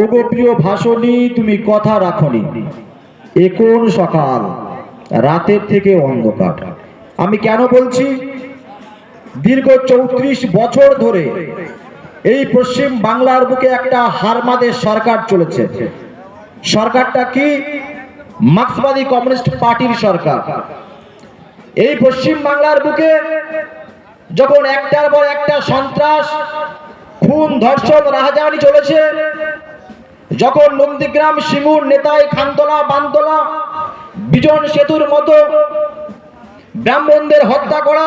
ওগো প্রিয় ভাষণী, তুমি কথা রাখনি। এ কোন সকাল, রাতের থেকে অন্ধকার। আমি কেন বলছি? দীর্ঘ চৌত্রিশ বছর ধরে এই পশ্চিম বাংলার বুকে একটা হারমাদের সরকার চলেছে। সরকারটা কি? মার্ক্সবাদী কমিউনিস্ট পার্টির সরকার। এই পশ্চিম বাংলার বুকে যখন একটার পর একটা সন্ত্রাস, খুন, ধর্ষণ, রাহাজানি চলেছে যখন নন্দীগ্রাম সিঙ্গুর নেতায় খানতলা, বানতলা, বিজন সেতুর মতো ব্রাহ্মণদের হত্যা করা,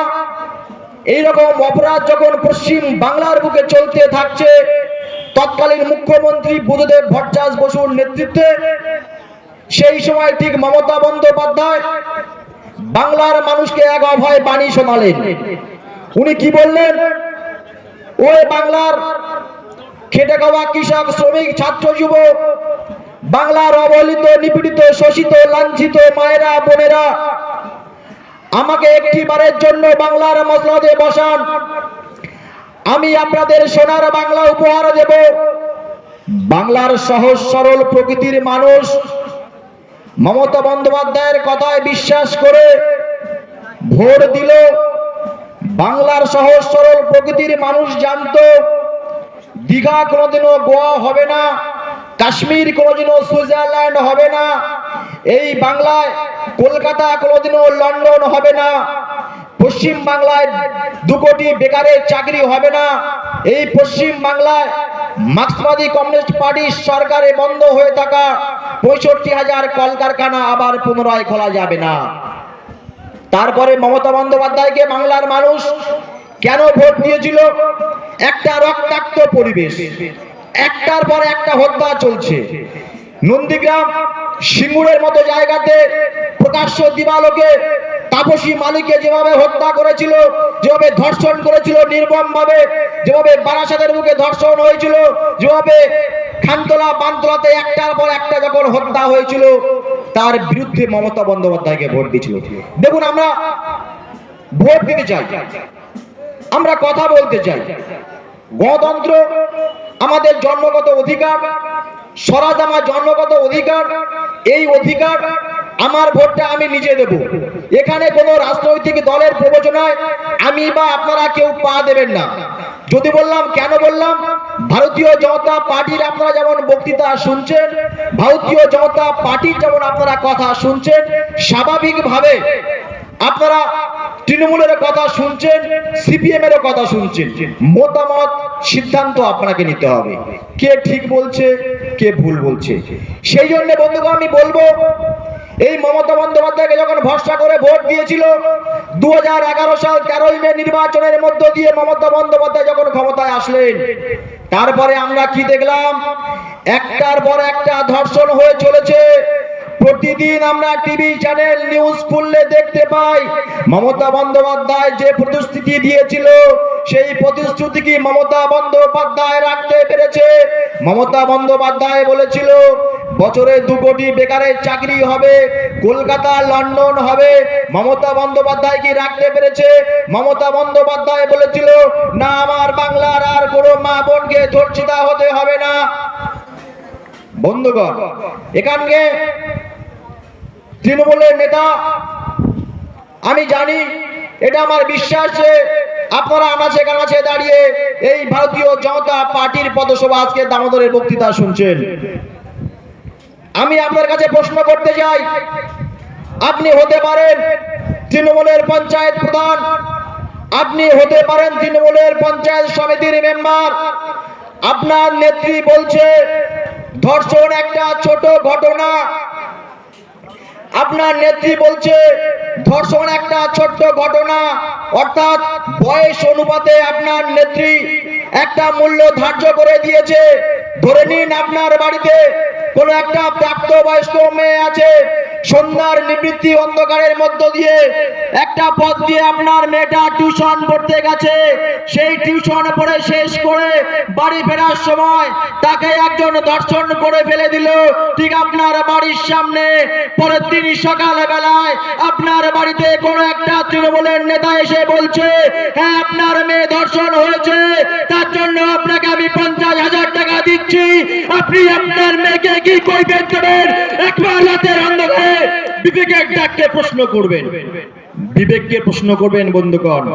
এইরকম অপরাধ যখন পশ্চিম বাংলার বুকে চলতে থাকছে, তৎকালীন মুখ্যমন্ত্রী বুদ্ধদেব ভট্টাচ বসুর নেতৃত্বে, সেই সময় ঠিক মমতা বন্দ্যোপাধ্যায় বাংলার মানুষকে এক অভয় বাণী শোনালেন। উনি কি বললেন? ওই বাংলার খেটে খাওয়া কৃষক, শ্রমিক, ছাত্র, যুবক, বাংলার অবহেলিত, নিপীড়িত, শোষিত, লাঞ্ছিত মায়েরা, বোনেরা, আমাকে একটি বারের জন্য বাংলার মসলাদে বসান। আমি আপনাদের সোনার বাংলা উপহার দেব। বাংলার সহজ, সরল প্রকৃতির মানুষ মমতা বন্দ্যোপাধ্যায়ের কথায় বিশ্বাস করে ভোট দিল। বাংলার সহজ, সরল প্রকৃতির মানুষ জানতো দীঘা কোনোদিনও গোয়া হবে না, কাশ্মীর কোনোদিনও সুইজারল্যান্ড হবে না, এই বাংলায় কলকাতা কোনোদিনও লন্ডন হবে না, পশ্চিম বাংলায় দু কোটি বেকারের চাকরি হবে না, এই পশ্চিম বাংলায় মার্ক্সবাদী কমিউনিস্ট পার্টির সরকারে বন্ধ হয়ে থাকা পঁয়ষট্টি হাজার কলকারখানা আবার পুনরায় খোলা যাবে না। তারপরে মমতা বন্দ্যোপাধ্যায়কে বাংলার মানুষ কেন ভোট দিয়েছিল? একটা রক্তাক্ত পরিবেশ, একটার পর একটা হত্যা চলছে। নন্দীগ্রাম সিঙ্গুরের মতো জায়গাতে প্রকাশ্য দিবালোকে তাপসী মালিককে যেভাবে হত্যা করেছিল, যেভাবে ধর্ষণ করেছিল নির্মম ভাবে যেভাবে বারাসাতের মুখে ধর্ষণ হয়েছিল, যেভাবে খানতলা, বানতলাতে একটার পর একটা যখন হত্যা হয়েছিল, তার বিরুদ্ধে মমতা বন্দ্যোপাধ্যায়কে ভোট দিয়েছিল। দেখুন, আমরা ভোট দিতে চাই। আমরা কথা বলতে চাই। গণতন্ত্র আমাদের জন্মগত অধিকার, স্বরাজ আমার জন্মগত অধিকার, এই অধিকার আমার ভোটটা আমি নিজে দেব। এখানে কোনো রাজনৈতিক দলের প্রবচনায় আমি বা আপনারা কেউ পা দেবেন না। যদি বললাম, কেন বললাম? ভারতীয় জনতা পার্টির আপনারা যেমন বক্তৃতা শুনছেন, ভারতীয় জনতা পার্টির যেমন আপনারা কথা শুনছেন, স্বাভাবিকভাবে আপনারা তৃণমূলের কথা শুনছেন সিপিএম এর কথা শুনছেন। মতামত, সিদ্ধান্ত আপনাকে নিতে হবে। কে ঠিক বলছে, কে ভুল বলছে। সেই জন্য বন্ধুগণ, আমি বলব, এই মমতা বন্দ্যোপাধ্যায়কে যখন ভরসা করে ভোট দিয়েছিল দু হাজার এগারো সাল তেরোই মে নির্বাচনের মধ্য দিয়ে মমতা বন্দ্যোপাধ্যায় যখন ক্ষমতায় আসলেন, তারপরে আমরা কি দেখলাম? একটার পর একটা ধর্ষণ হয়ে চলেছে। প্রতিদিন আমরা টিভি চ্যানেল নিউজ খুললে দেখতে পাই, মমতা বন্দ্যোপাধ্যায় যে প্রতিশ্রুতি দিয়েছিল, সেই প্রতিশ্রুতি কি মমতা বন্দ্যোপাধ্যায় রাখতে পেরেছে? মমতা বন্দ্যোপাধ্যায় বলেছিল, বছরে দু কোটি বেকারের চাকরি হবে, কলকাতা, লন্ডন হবে, মমতা বন্দ্যোপাধ্যায় কি রাখতে পেরেছে? মমতা বন্দ্যোপাধ্যায় বলেছিল, না, আমার বাংলার আর কোনো মা বোনকে ধর্ষিতা হতে হবে না। বন্ধুগণ, এখানকে তৃণমূলের নেতা, আমি জানি, এটা আমার বিশ্বাস যে আপনারা আনাচে কানাচে দাঁড়িয়ে এই ভারতীয় জনতা পার্টির পদসভা আজকে দামোদরের বক্তৃতা শুনছেন। আমি আপনার কাছে প্রশ্ন করতে চাই, আপনি হতে পারেন তৃণমূলের পঞ্চায়েত প্রধান, আপনি হতে পারেন তৃণমূলের পঞ্চায়েত সমিতির মেম্বার। আপনার নেত্রী বলছে, ধর্ষণ একটা ছোট ঘটনা আপনার নেত্রী বলছে, ধর্ষণ একটা ছোট্ট ঘটনা, অর্থাৎ বয়স অনুপাতে আপনার নেত্রী একটা মূল্য ধার্য করে দিয়েছে। ধরে নিন আপনার বাড়িতে কোনো একটা প্রাপ্ত বয়স্ক মেয়ে আছে সন্ধ্যার নিবৃত্তি অন্ধকারের মধ্য দিয়ে একটা পথ দিয়ে আপনার মেয়েটা টিউশন পড়তে গেছে। সেই টিউশন পড়ে শেষ করে বাড়ি ফেরার সময় তাকে একজন দর্শন করে ফেলে দিল। ঠিক আপনার বাড়ির সামনে। পরের দিন সকালবেলায় আপনার বাড়িতে কোনো এক একটা তৃণমূলের নেতা এসে বলছে হ্যাঁ আপনার মেয়ে ধর্ষণ হয়েছে, তার জন্য আপনাকে আমি পঞ্চাশ হাজার টাকা দিচ্ছি। আপনি আপনার মেয়েকে কি কইবেন দেবেন একবার রাতের অন্ধকারে বিবেকের ডাককে প্রশ্ন করবেন। বিবেককে প্রশ্ন করবেন, বন্ধুগণ,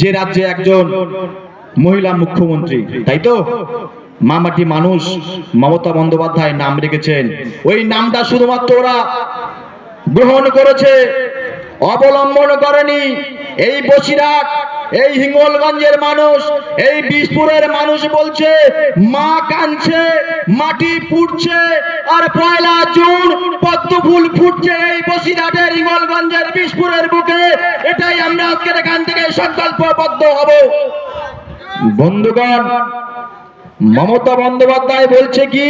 যে রাজ্যে একজন মহিলা মুখ্যমন্ত্রী, তাই তো? মামাটি মানুষ, মমতা বন্দ্যোপাধ্যায় নাম রেখেছেন। ওই নামটা শুধুমাত্র ওরা গ্রহণ করেছে। অবলম্বন করেনি। এই বসিরহাট, এই হিঙ্গলগঞ্জের মানুষ, এই বিশপুরের মানুষ বলছে, মা কাঁদছে, মাটি পুড়ছে, আর পয়লা জুন পদ্ম ফুল ফুটছে এই বসিরহাটের হিঙ্গলগঞ্জের বিশপুরের বুকে। এটাই আমরা আজকের এখান থেকে সংকল্পবদ্ধ হব। বন্ধুগণ, মমতা বন্দ্যোপাধ্যায় বলছে কি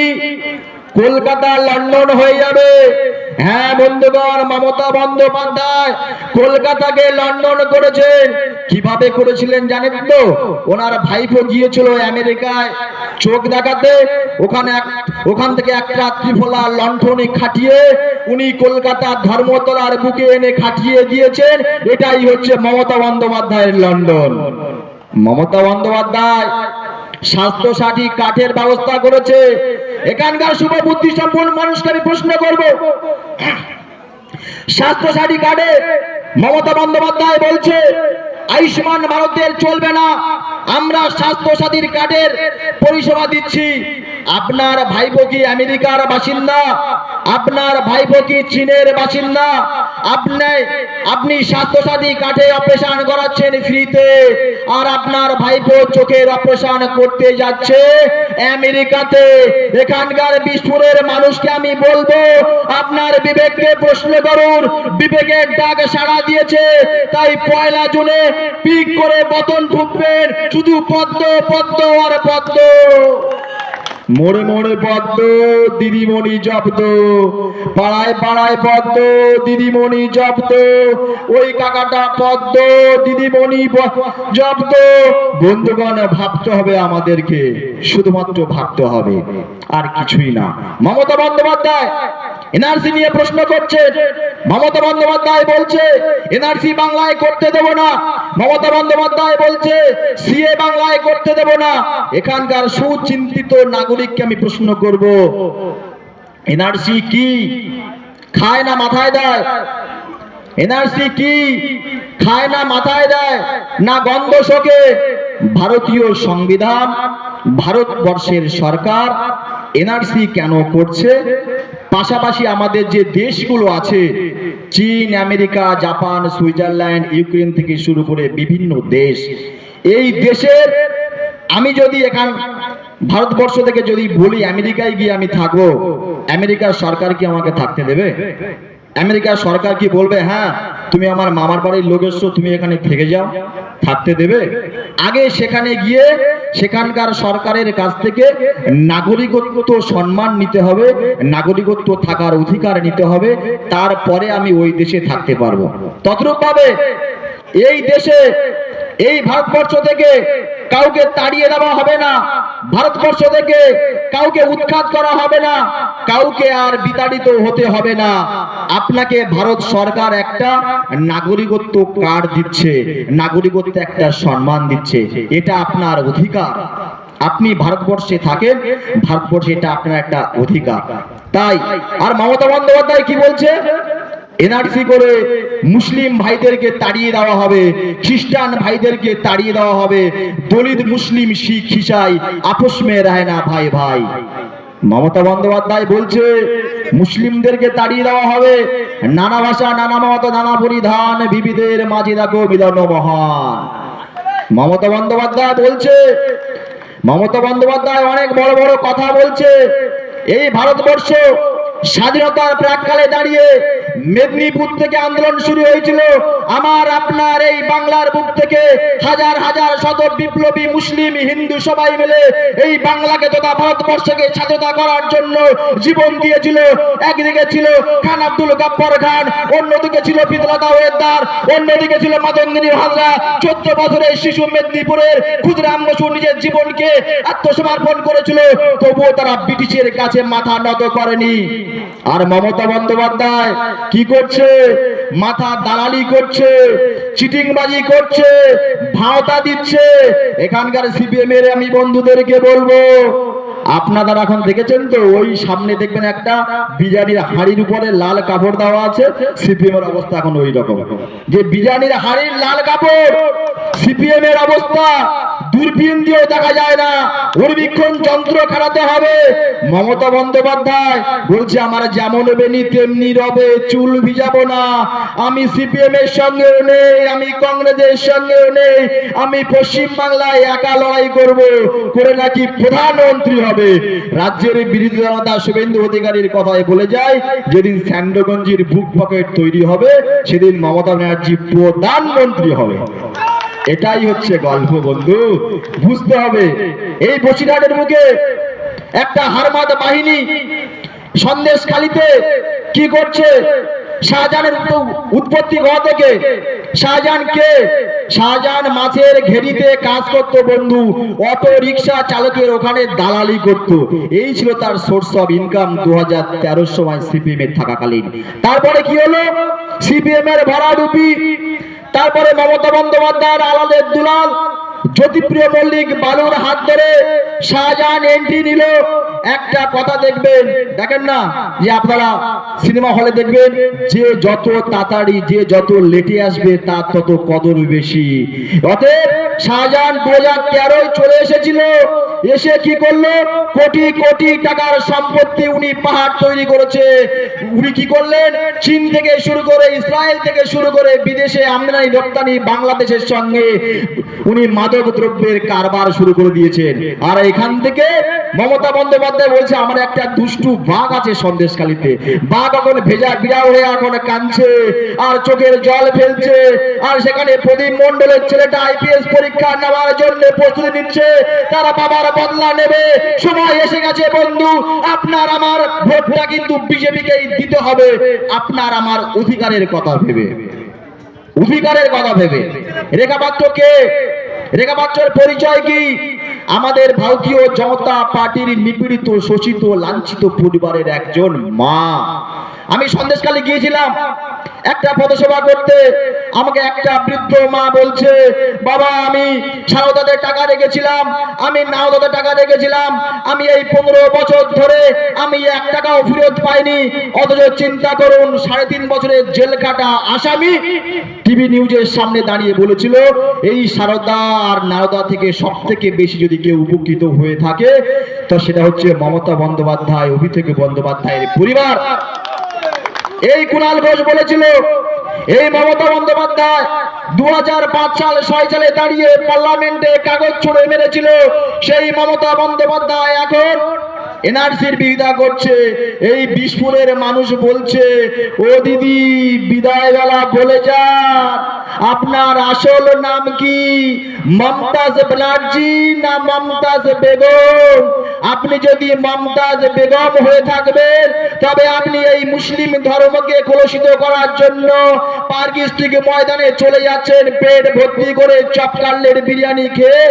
কলকাতা, লন্ডন হয়ে যাবে। হ্যাঁ বন্ধুগণ, মমতা বন্দ্যোপাধ্যায় কলকাতাকে লন্ডন করেছেন। কীভাবে করেছিলেন জানেন তো? ওনার ভাইপো গিয়েছিল আমেরিকায় চোখ দেখাতে। ওখানে এক- ওখান থেকে একটা ত্রিফলা লণ্ঠনে খাটিয়ে উনি কলকাতার ধর্মতলার বুকে এনে খাটিয়ে দিয়েছেন। এটাই হচ্ছে মমতা বন্দ্যোপাধ্যায়ের লন্ডন। মমতা বন্দ্যোপাধ্যায় স্বাস্থ্য সাথী কাঠের ব্যবস্থা করেছে। এখানকার শুভ বুদ্ধি সম্পূর্ণ মানুষকে আমি প্রশ্ন করব। স্বাস্থ্য সাথী কার্ডে মমতা বন্দ্যোপাধ্যায় বলছে, আয়ুষ্মান ভারতের চলবে না। আমরা স্বাস্থ্য সাথীর কার্ডের পরিষেবা দিচ্ছি। আপনার ভাইপো কি আমেরিকার বাসিন্দা? আপনার ভাইপো কি চীনের বাসিন্দা? আপনি আপনি স্বাস্থ্য সাথী কার্ডে অপারেশন করাচ্ছেন ফ্রিতে, আর আপনার ভাইপো চোখের অপারেশন করতে যাচ্ছে আমেরিকাতে। এখানকার বিস্ফোরের মানুষকে আমি বলব, আপনার বিবেককে প্রশ্ন করুন। বিবেকের ডাক সাড়া দিয়েছে, তাই পয়লা জুনে পিক করে বতন ঠুকবেন শুধু পদ্ম পদ্ম আর পদ্ম। মোড়ে মোড়ে পদ্ম, দিদিমণি জব্দ। পাড়ায় পাড়ায় পদ্ম, দিদিমণি জব্দ। ওই কাকাটা পদ্ম, দিদিমণি জব্দ। বন্ধুগণ, ভাবতে হবে আমাদেরকে, শুধুমাত্র ভাবতে হবে, আর কিছুই না। মমতা বন্দ্যোপাধ্যায়, এনআরসি নিয়ে প্রশ্ন করছে মমতা বন্দ্যোপাধ্যায় বলছে, এনআরসি বাংলায় করতে দেব না। মমতা বন্দ্যোপাধ্যায় বলছে, সিএ বাংলায় করতে দেব না। এখানকার সুচিন্তিত নাগরিককে আমি প্রশ্ন করব, এনআরসি কি? খায় না মাথায় দেয়? এনআরসি কি? খায় না মাথায় দেয়? না গন্ধ শোকে? ভারতীয় সংবিধান, ভারতবর্ষের সরকার এনআরসি কেন করছে? পাশাপাশি আমাদের যে দেশগুলো আছে, চীন, আমেরিকা, জাপান, সুইজারল্যান্ড, ইউক্রেন থেকে শুরু করে বিভিন্ন দেশ, এই দেশের আমি যদি এখান ভারতবর্ষ থেকে যদি বলি, আমেরিকায় গিয়ে আমি থাকব, আমেরিকার সরকার কি আমাকে থাকতে দেবে? আমেরিকার সরকার কি বলবে হ্যাঁ তুমি আমার মামার বাড়ির লোক তুমি এখানে থেকে যাও, থাকতে দেবে? আগে সেখানে গিয়ে সেখানকার সরকারের কাছ থেকে নাগরিকত্ব সম্মান নিতে হবে, নাগরিকত্ব থাকার অধিকার নিতে হবে, তারপরে আমি ওই দেশে থাকতে পারব। তদ্রূপ ভাবে এই দেশে এই ভারতবর্ষ থেকে কাউকে তাড়িয়ে দেওয়া হবে না। ভারতবর্ষ থেকে কাউকে উৎখাত করা হবে না। কাউকে আর বিতাড়িত হতে হবে না। আপনাকে ভারত সরকার একটা নাগরিকত্ব কার্ড দিচ্ছে, নাগরিকত্ব একটা সম্মান দিচ্ছে। এটা আপনার অধিকার। আপনি ভারতবর্ষে থাকেন, ভারতবর্ষে এটা আপনার একটা অধিকার। তাই, আর মমতা বন্দ্যোপাধ্যায় কি বলছে? এনআরসি করে মুসলিম ভাইদেরকে তাড়িয়ে দেওয়া হবে, খ্রিস্টান ভাইদেরকে তাড়িয়ে দেওয়া হবে, দলিত মুসলিম শিখ খিসাই আপস মে রায় না ভাই ভাই। মমতা বন্দ্যোপাধ্যায় বলছে, মুসলিমদেরকে তাড়িয়ে দেওয়া হবে, নানা ভাষা, নানা মত, নানা পরিধান বিবিধের মাঝে দেখো মিলন মহান। মমতা বন্দ্যোপাধ্যায় বলছে, মমতা বন্দ্যোপাধ্যায় অনেক বড় বড় কথা বলছে, এই ভারতবর্ষ স্বাধীনতার প্রাককালে দাঁড়িয়ে মেদিনীপুর থেকে আন্দোলন শুরু হয়েছিল। আমার, আপনার এই বাংলার বুক থেকে হাজার হাজার শত বিপ্লবী মুসলিম হিন্দু সবাই মিলে এই বাংলাকে তথা ভারতবর্ষকে স্বাধীনতা করার জন্য জীবন দিয়েছিল। একদিকে ছিল খান আব্দুল গাপ্পর খান, অন্যদিকে ছিল পিতলতা ওয়েদার অন্যদিকে ছিল মাদঙ্গিনী হাজরা। চোদ্দ বছরের শিশু মেদিনীপুরের ক্ষুদ্রাম বসু নিজের জীবনকে আত্মসমর্পণ করেছিল। তবুও তারা ব্রিটিশের কাছে মাথা নত করেনি। আর মমতা বন্দ্যোপাধ্যায় কি করছে? মাথা দালালি করছে, চিটিংবাজি করছে, ভাওতা দিচ্ছে। এখানকার সিপিএম এর আমি বন্ধুদেরকে বলব, আপনারা এখন দেখেছেন তো, ওই সামনে দেখবেন একটা বিরিয়ানির হাড়ির উপরে লাল কাপড় দেওয়া আছে সিপিএম এর অবস্থা এখন ওই রকম যে বিরিয়ানির হাড়ির লাল কাপড় সিপিএম এর অবস্থা দূরবীন দিয়েও দেখা যায় না। উর্বীক্ষণ যন্ত্র খাটাতে হবে। মমতা বন্দ্যোপাধ্যায় বলছে, আমার যেমন বেনি তেমনি রবে, চুল ভিজাবো না। আমি সিপিএম এর সঙ্গেও নেই, আমি কংগ্রেসের সঙ্গেও নেই, আমি পশ্চিম বাংলায় একা লড়াই করব, করে নাকি প্রধানমন্ত্রী হবে? রাজ্যের বিরোধী দলনেতা শুভেন্দু অধিকারীর কথায় বলে যায়, যেদিন স্যান্ডগঞ্জির বুক পকেট তৈরি হবে, সেদিন মমতা ব্যানার্জি প্রধানমন্ত্রী হবে। এটাই হচ্ছে গল্প, বন্ধু। বুঝতে হবে। এই বসিরহাটের মুখে একটা হারমাদ বাহিনী সন্দেশ খালিতে কি করছে? শাহজাহানের উৎপত্তি ঘর থেকে। শাহজাহান কে? শাহজাহান মাছের ঘেরিতে কাজ করত, বন্ধু। অটো রিক্সা চালকের ওখানে দালালি করত। এই ছিল তার সোর্স অফ ইনকাম দু হাজার সময় সিপিএম এর থাকাকালীন। তারপরে কি হলো? সিপিএম এর ভরাডুপি তারপরে মমতা বন্দ্যোপাধ্যায়ের আলাদের দুলাল জ্যোতিপ্রিয় মল্লিক বালুর হাত ধরে শাহজাহান এন্ট্রি নিল, একটা কথা দেখবেন, দেখেন না, যে আপনারা সিনেমা হলে দেখবেন, যে যত তাড়াতাড়ি, যে যত লেটে আসবে, তার তত কদর বেশি। অতএব শাহজাহান দু হাজার চলে এসেছিল, এসে কি করল? কোটি কোটি টাকার সম্পত্তি উনি পাহাড় তৈরি করেছে। উনি কি করলেন? চীন থেকে শুরু করে ইসরায়েল থেকে শুরু করে বিদেশে আমদানি রপ্তানি বাংলাদেশের সঙ্গে। উনি মাদক দ্রব্যের কারবার শুরু করে দিয়েছেন। আর এখান থেকে মমতা বন্দ্যোপাধ্যায় বলছে, আমার একটা দুষ্টু বাঘ আছে সন্দেশখালিতে। বাঘ এখন ভেজা বিড়াল হয়ে এখন কাঁদছে, আর চোখের জল ফেলছে, আর সেখানে প্রদীপ মন্ডলের ছেলেটা আইপিএস পরীক্ষা নেওয়ার জন্য প্রস্তুতি নিচ্ছে। তারা বাবার বদলা নেবে। সময় এসে গেছে, বন্ধু। আপনার আমার ভোটটা কিন্তু বিজেপিকেই দিতে হবে। আপনার আমার অধিকারের কথা ভেবে। অধিকারের কথা ভেবে। রেখা পাত্র কে? রেখা পাত্রের পরিচয় কি? আমাদের ভারতীয় জনতা পার্টির নিপীড়িত, শোষিত, লাঞ্ছিত পরিবারের একজন মা। আমি সন্দেশকালে গিয়েছিলাম। একটা পদসভা করতে আমাকে একটা বৃদ্ধ মা বলছে, বাবা, আমি সারদাদের টাকা রেখেছিলাম, আমি নাওদাদের টাকা রেখেছিলাম, আমি এই পনেরো বছর ধরে আমি এক টাকাও ফেরত পাইনি, অথচ চিন্তা করুন, সাড়ে তিন বছরের জেল কাটা আসামি টিভি নিউজের সামনে দাঁড়িয়ে বলেছিল, এই সারদা আর নারদা থেকে সব থেকে বেশি যদি কেউ উপকৃত হয়ে থাকে, তো সেটা হচ্ছে মমতা বন্দ্যোপাধ্যায়, অভিষেক বন্দ্যোপাধ্যায়ের পরিবার। এই কুণাল ঘোষ বলেছিল, এই মমতা বন্দ্যোপাধ্যায় দু হাজার পাঁচ সাল ছয় সালে দাঁড়িয়ে পার্লামেন্টে কাগজ ছুড়ে মেরেছিল, সেই মমতা বন্দ্যোপাধ্যায় এখন এনআরসির বিরোধিতা করছে। এই বিষ্ণুরের মানুষ বলছে, ও দিদি বিদায় বেলা বলে যান আপনার আসল নাম কি? মমতাজ ব্যানার্জি না মমতাজ বেগম? আপনি যদি মমতাজ বেগম হয়ে থাকবেন, তবে আপনি এই মুসলিম ধর্মকে কলুষিত করার জন্য পার্কিস্টিক ময়দানে চলে যাচ্ছেন, পেট ভর্তি করে চপকাল্লের বিরিয়ানি খেয়ে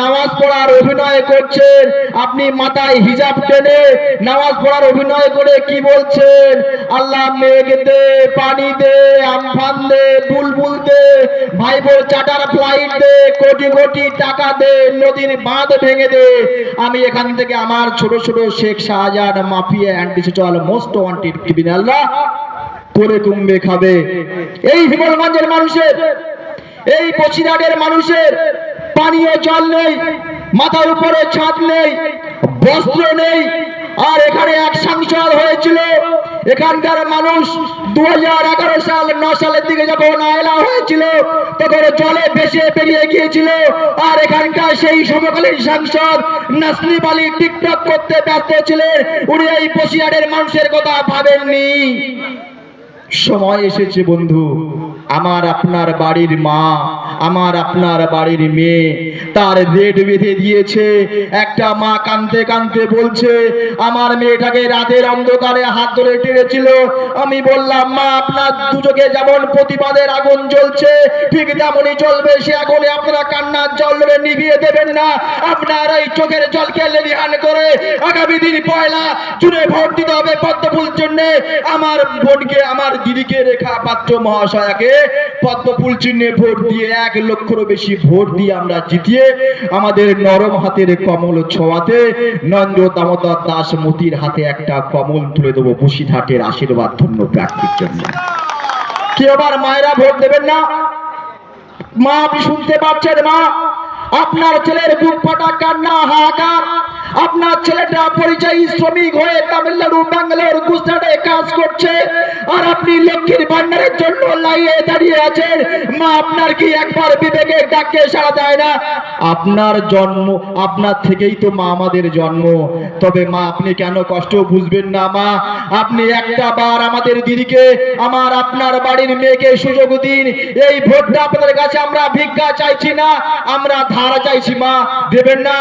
নামাজ পড়ার অভিনয় করছেন। আপনি মাথায় হিজাব টেনে নামাজ পড়ার অভিনয় করে কি বলছেন? আল্লাহ মেঘ দে পানি দে আমফান দে বুলবুল দে ভাইবো চার্টার ফ্লাইট দে, কোটি কোটি টাকা দে, নদীর বাঁধ ভেঙে দে। আমি এখান থেকে আমার ছোট ছোট Sheikh Shahjahan mafia social most wanted ক্রিমিনালরা করে কুম্বে খাবে। এই হিমলগঞ্জের মানুষের, এই বসিরহাটের মানুষের পানীয় জল নেই। মাথার উপরে ছাদ নেই, বস্ত্র নেই, আর এখানে এক সংসার হয়েছিল। এখানকার মানুষ দুহাজার এগারো সাল, ন সালের দিকে যখন আয়লা হয়েছিল, তখন জলে ভেসে পেরিয়ে গিয়েছিল। আর এখানকার সেই সমকালীন সাংসদ নাসলিম আলী টিকটক করতে ব্যস্ত ছিলেন। উনি এই বসিরহাটের মানুষের কথা ভাবেননি। সময় এসেছে বন্ধু। আমার আপনার বাড়ির মা, আমার আপনার বাড়ির মেয়ে, তার রেড বেঁধে দিয়েছে। একটা মা কানতে কানতে বলছে, আমার মেয়েটাকে রাতের অন্ধকারে হাত ধরে টেনেছিল। আমি বললাম, মা, আপনার দুচোখে যেমন প্রতিবাদের আগুন জ্বলছে, ঠিক তেমনই চলবে সে আগুনে আপনারা কান্নার জল ধরে নিভিয়ে দেবেন না। আপনার এই চোখের জলকে লেলিহান করে আগামী দিন পয়লা জুড়ে ভোট দিতে হবে পদ্মফুল জন্যে। আমার বোনকে, আমার দিদিকে রেখা পাত্র মহাশয়াকে পদ্মফুল চিহ্নে ভোট দিয়ে এক লক্ষেরও বেশি ভোট দিয়ে আমরা জিতিয়ে আমাদের নরম হাতের কমল ছোঁয়াতে নন্দ দামোদর দাস মতির হাতে একটা কমল তুলে দেবো বসিরহাটের আশীর্বাদ ধন্য প্রার্থীর জন্য। কি আবার মায়েরা ভোট দেবেন না? মা আপনি শুনতে পাচ্ছেন, মা? আপনার ছেলের বুক ফাটা কান্না, হাহাকার। আপনার ছেলেটা পরিচয়ী শ্রমিক হয়ে তামিলনাড়ু ব্যাঙ্গালোর গুজরাটে কাজ করছে আর আপনি লক্ষ্মীর ভান্ডারের জন্য লাইয়ে দাঁড়িয়ে আছেন। মা আপনার কি একবার বিবেকে ডাকে সাড়া দেয় না? আপনার জন্ম, আপনার থেকেই তো মা আমাদের জন্ম। তবে মা, আপনি কেন কষ্ট বুঝবেন না মা? আপনি একটা বার আমাদের দিদিকে, আমার আপনার বাড়ির মেয়েকে সুযোগ দিন। এই ভোটটা আপনাদের কাছে আমরা ভিক্ষা চাইছি না, আমরা ধারা চাইছি মা। দেবেন না,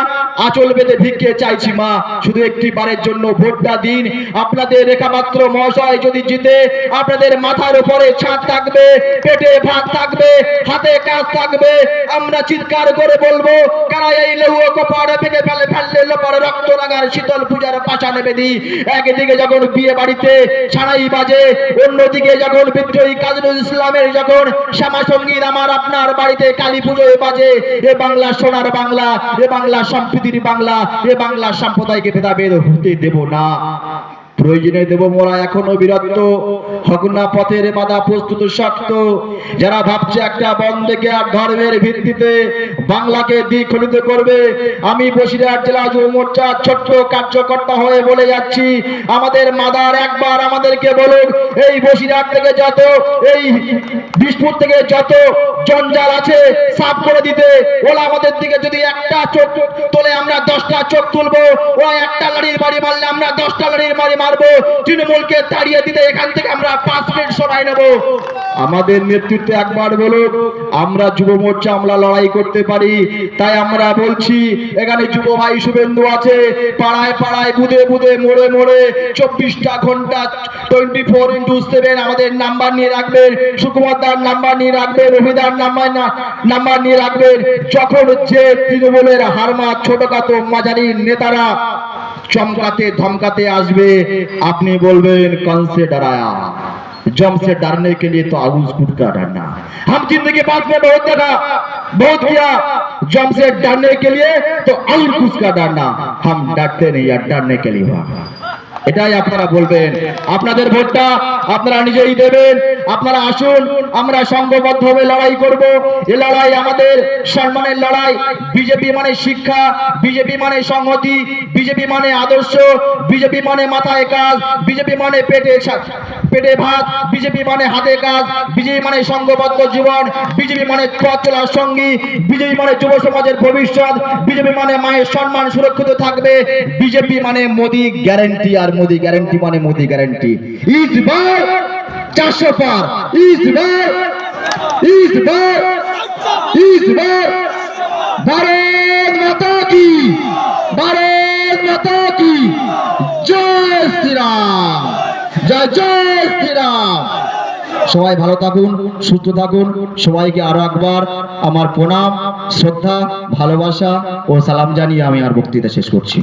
আচল বেঁধে ভিক্ষে চাইছি, মা। শুধু একটি বারের জন্য ভোটটা দিন। আপনাদের রেখাপাত্র মহাশয় যদি জিতে, আপনাদের মাথার উপরে ছাদ থাকবে, পেটে ভাত থাকবে, হাতে কাজ থাকবে, আমরা চিৎকার করে বলব, কারা এই লেহুয় কপাড়ে ভেঙে ফেলে ফেললে লোপার রক্ত রাঙার শীতল পূজার পাশা নেবে দি? একদিকে যখন বিয়ে বাড়িতে ছাড়াই বাজে, অন্যদিকে যখন বিদ্রোহী কাজরুল ইসলামের যখন শ্যামা সংগীত আমার আপনার বাড়িতে কালী পুজোয় বাজে, এ বাংলা সোনার বাংলা, এ বাংলা সম্প্রীতির বাংলা, এ বাংলা সম্প্রদায়কে ভেদাভেদ হতে দেব না। প্রয়োজনে দেব মোরা এখনও বিরক্ত হক না পথের বাধা প্রস্তুত শক্ত। যারা ভাবছে একটা বন্ধকে আর ধর্মের ভিত্তিতে বাংলাকে দ্বিখণ্ডিত করবে, আমি বসিরহাট জেলা যুব মোর্চার ছোট্ট কার্যকর্তা হয়ে বলে যাচ্ছি, আমাদের মাদার একবার আমাদেরকে বলুন, এই বসিরহাট থেকে যত, এই বিষ্ণুর থেকে যত জঞ্জাল আছে, সাফ করে দিতে। ওরা আমাদের দিকে যদি একটা চোখ তোলে, আমরা দশটা চোখ তুলবো। ওরা একটা লড়ির বাড়ি মারলে আমরা দশটা লড়ির বাড়ি মারবো। তৃণমূলকে তাড়িয়ে দিতে এখান থেকে আমরা আমাদের নেতৃত্বে একবার বলুন আমরা যুব মোর্চা, আমরা লড়াই করতে পারি। তাই আমরা বলছি, এখানে যুব ভাই শুভেন্দু আছে, পাড়ায় পাড়ায় বুধে বুধে মোড়ে মোড়ে, চব্বিশটা ঘণ্টা টোয়েন্টি ফোর ইন্টু সেভেন আমাদের নাম্বার নিয়ে রাখবেন। সুকুমার নাম্বার নিয়ে রাখবেন অভিদার নাম্বার নাম্বার নিয়ে রাখবেন। যখন যে তৃণমূলের হারমা ছোটখাটো মাঝারি নেতারা चमकाते धमकाते आसबे आपने बोलें कल से डराया जम से डरने के लिए तो आगूज कूद का डरना हम ज़िंदगी पास में बहुत डरा बहुत किया जम से डरने के लिए तो अलगूज का डरना हम डरते नहीं या डरने के लिए हुआ এটাই আপনারা বলবেন। আপনাদের ভোটটা আপনারা নিজেই দেবেন। আপনারা আসুন, আমরা সংঘবদ্ধ হয়ে লড়াই করব। এ লড়াই আমাদের সম্মানের লড়াই। বিজেপি মানে শিক্ষা, বিজেপি মানে সংহতি, বিজেপি মানে আদর্শ, বিজেপি মানে মাথায় কাজ, বিজেপি মানে পেটে পেটে ভাত, বিজেপি মানে হাতে কাজ, বিজেপি মানে সংঘবদ্ধ জীবন, বিজেপি মানে পথ চলার সঙ্গী, বিজেপি মানে যুব সমাজের ভবিষ্যৎ, বিজেপি মানে মায়ের সম্মান সুরক্ষিত থাকবে, বিজেপি মানে মোদি গ্যারেন্টি আর মোদি গ্যারেন্টি মানে মোদি গ্যারেন্টি। ইস বার চারশো পার। ইস বার ইস বার ইস বার ভারত মাতা কি? ভারত মাতা কি? জয় শ্রীরাম। সবাই ভালো থাকুন, সুস্থ থাকুন। সবাইকে আরও একবার আমার প্রণাম, শ্রদ্ধা, ভালোবাসা ও সালাম জানিয়ে আমি আর বক্তৃতা শেষ করছি।